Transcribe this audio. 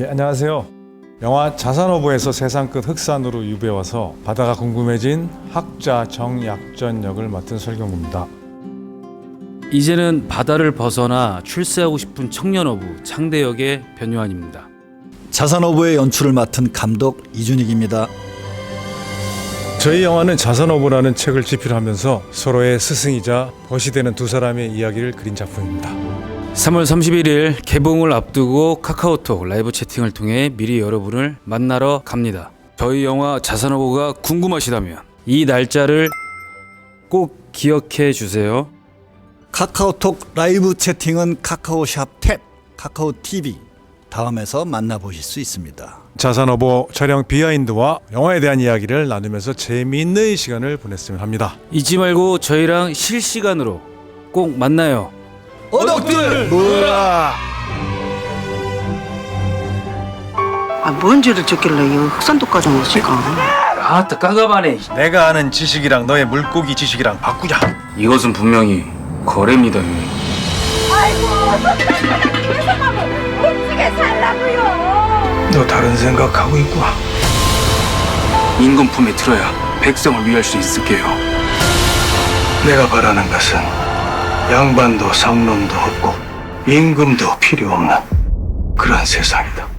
예, 안녕하세요. 영화 자산어부에서 세상 끝 흑산으로 유배와서 바다가 궁금해진 학자 정약전 역을 맡은 설경구입니다. 이제는 바다를 벗어나 출세하고 싶은 청년 어부 창대역의 변요한입니다. 자산어부의 연출을 맡은 감독 이준익입니다. 저희 영화는 자산어부라는 책을 집필하면서 서로의 스승이자 벗이 되는 두 사람의 이야기를 그린 작품입니다. 3월 31일 개봉을 앞두고 카카오톡 라이브 채팅을 통해 미리 여러분을 만나러 갑니다. 저희 영화 자산어부가 궁금하시다면 이 날짜를 꼭 기억해 주세요. 카카오톡 라이브 채팅은 카카오샵 탭, 카카오 TV 다음에서 만나보실 수 있습니다. 자산어부 촬영 비하인드와 영화에 대한 이야기를 나누면서 재미있는 시간을 보냈으면 합니다. 잊지 말고 저희랑 실시간으로 꼭 만나요. 어덕들! 아, 뭔 죄를 졌길래 이 흑산도까지 왔을까? 아따 까가바네. 내가 아는 지식이랑 너의 물고기 지식이랑 바꾸자. 이것은 분명히 거래입니다. 어떻게 살라고요? 너 다른 생각하고 있구나. 임금 품에 들어야 백성을 위할 수 있을게요. 내가 바라는 것은 양반도 상놈도 없고 임금도 필요 없는 그런 세상이다.